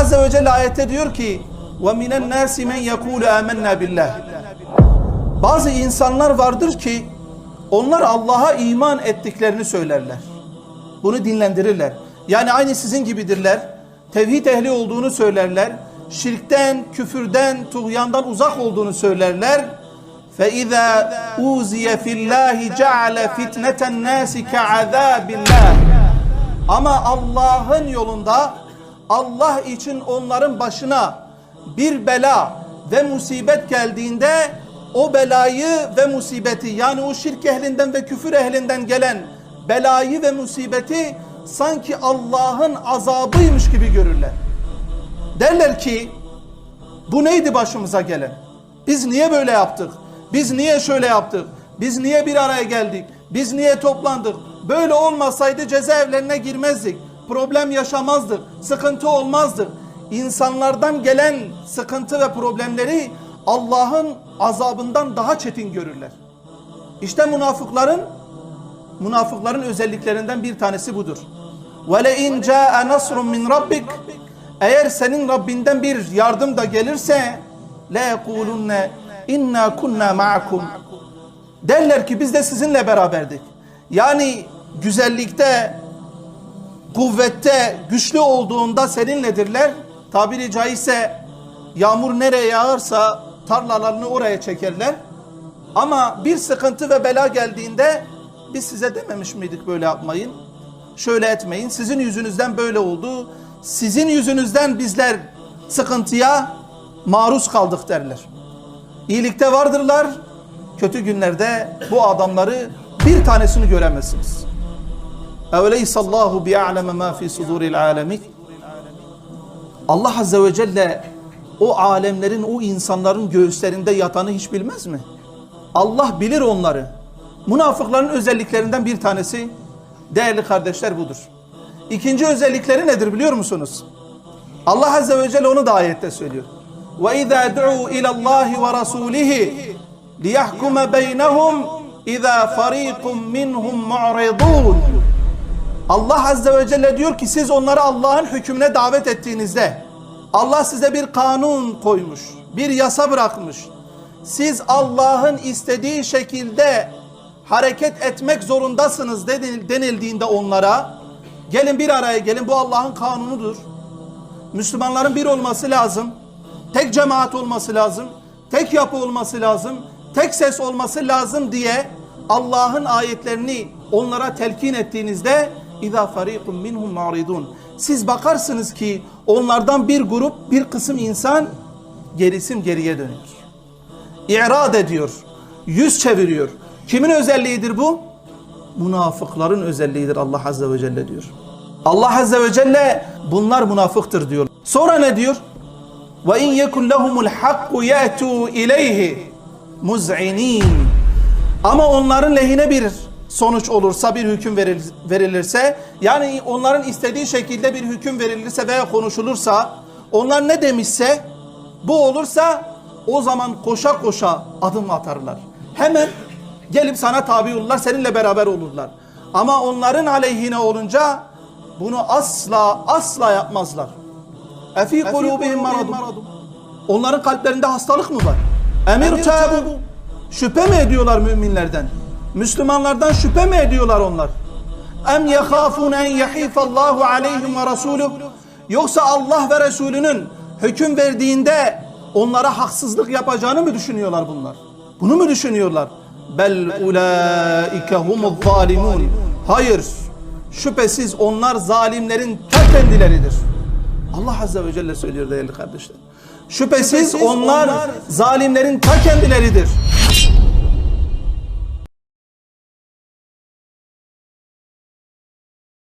Azze ve Celle ayette diyor ki وَمِنَ النَّاسِ مَنْ يَقُولُ آمَنَّا بِاللّٰهِ Bazı insanlar vardır ki onlar Allah'a iman ettiklerini söylerler. Bunu dinlendirirler. Yani aynı sizin gibidirler. Tevhid ehli olduğunu söylerler. Şirkten, küfürden, tuğyandan uzak olduğunu söylerler. فَاِذَا اُوْزِيَ فِي اللّٰهِ جَعَلَ فِتْنَةَ النَّاسِ كَعَذَابِ اللّٰهِ Ama Allah'ın yolunda Allah için onların başına bir bela ve musibet geldiğinde o belayı ve musibeti yani o şirk ehlinden ve küfür ehlinden gelen belayı ve musibeti sanki Allah'ın azabıymış gibi görürler. Derler ki bu neydi başımıza gelen? Biz niye böyle yaptık? Biz niye şöyle yaptık? Biz niye bir araya geldik? Biz niye toplandık? Böyle olmasaydı cezaevlerine girmezdik problem yaşamazdık, sıkıntı olmazdık. İnsanlardan gelen sıkıntı ve problemleri Allah'ın azabından daha çetin görürler. İşte münafıkların münafıkların özelliklerinden bir tanesi budur. Ve le in caa nasrun min eğer senin Rabbinden bir yardım da gelirse le yekulunne inna kunna ma'akum derler ki biz de sizinle beraberdik. Yani güzellikte, kuvvette, güçlü olduğunda seninledirler. Tabiri caizse yağmur nereye yağarsa tarlalarını oraya çekerler. Ama bir sıkıntı ve bela geldiğinde biz size dememiş miydik böyle yapmayın? Şöyle etmeyin. Sizin yüzünüzden böyle oldu. Sizin yüzünüzden bizler sıkıntıya maruz kaldık derler. İyilikte vardırlar. Kötü günlerde bu adamları bir tanesini göremezsiniz. Eveleysallahu bi'aleme ma fi suduril alemin. Allah Azze ve Celle o alemlerin, o insanların göğüslerinde yatanı hiç bilmez mi? Allah bilir onları. Münafıkların özelliklerinden bir tanesi değerli kardeşler budur. İkinci özellikleri nedir biliyor musunuz? Allah Azze ve Celle onu da ayette söylüyor. وَاِذَا دُعُوا اِلَى اللّٰهِ وَرَسُولِهِ لِيَحْكُمَ بَيْنَهُمْ اِذَا فَر۪يقٌ مِّنْهُمْ مُعْرِضُونَ Allah Azze ve Celle diyor ki siz onları Allah'ın hükmüne davet ettiğinizde Allah size bir kanun koymuş, bir yasa bırakmış. Siz Allah'ın istediği şekilde hareket etmek zorundasınız denildiğinde onlara gelin bir araya gelin bu Allah'ın kanunudur. Müslümanların bir olması lazım. Tek cemaat olması lazım. Tek yapı olması lazım. Tek ses olması lazım diye Allah'ın ayetlerini onlara telkin ettiğinizde اِذَا فَر۪يقٌ مِّنْهُمْ مَعْرِضُونَ Siz bakarsınız ki onlardan bir grup, bir kısım insan gerisim geriye dönüyor. İrad ediyor. Yüz çeviriyor. Kimin özelliğidir bu? Münafıkların özelliğidir Allah Azze ve Celle diyor. Allah Azze ve Celle bunlar münafıktır diyor. Sonra ne diyor? وَاِنْ يَكُنْ لَهُمُ الْحَقُّ يَأْتُوا اِلَيْهِ مُزْعِنِينَ Ama onların lehine bir sonuç olursa, bir hüküm verilirse, yani onların istediği şekilde bir hüküm verilirse veya konuşulursa, onlar ne demişse, bu olursa o zaman koşa koşa adım atarlar. Hemen gelip sana tabi olurlar, seninle beraber olurlar. Ama onların aleyhine olunca bunu asla asla yapmazlar. Efi kulubihim maradun. Onların kalplerinde hastalık mı var? Emir tabu. Şüphe mi ediyorlar müminlerden? Müslümanlardan şüphe mi ediyorlar onlar? Em yehafun en yahifallahu aleyhim ve rasuluh. Yoksa Allah ve Resulünün hüküm verdiğinde onlara haksızlık yapacağını mı düşünüyorlar bunlar? Bunu mu düşünüyorlar? Bel ulaike humuz zalimun. Hayır. Şüphesiz onlar zalimlerin ta kendileridir. Allah Azze ve Celle söylüyor değerli kardeşler. Şüphesiz onlar zalimlerin ta kendileridir.